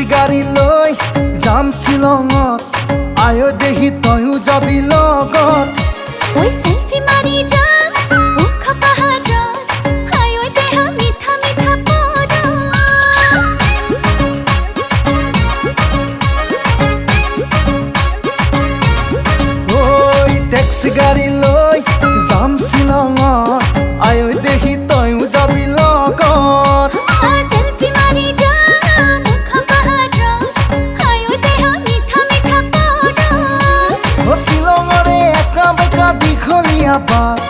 গেছি গাড়ী লৈ যাম শ্বিলঙত আয় দেহি তয়ো যাবি লগত। apart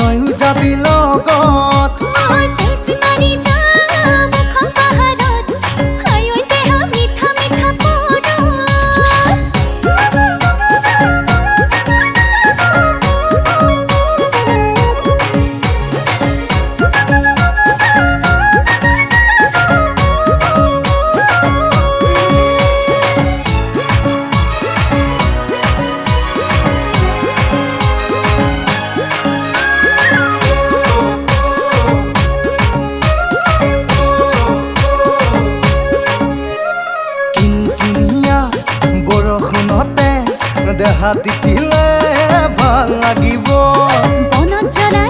যাবি লগন দেহাতি দিলে ভালো লাগিব। মনত জনাই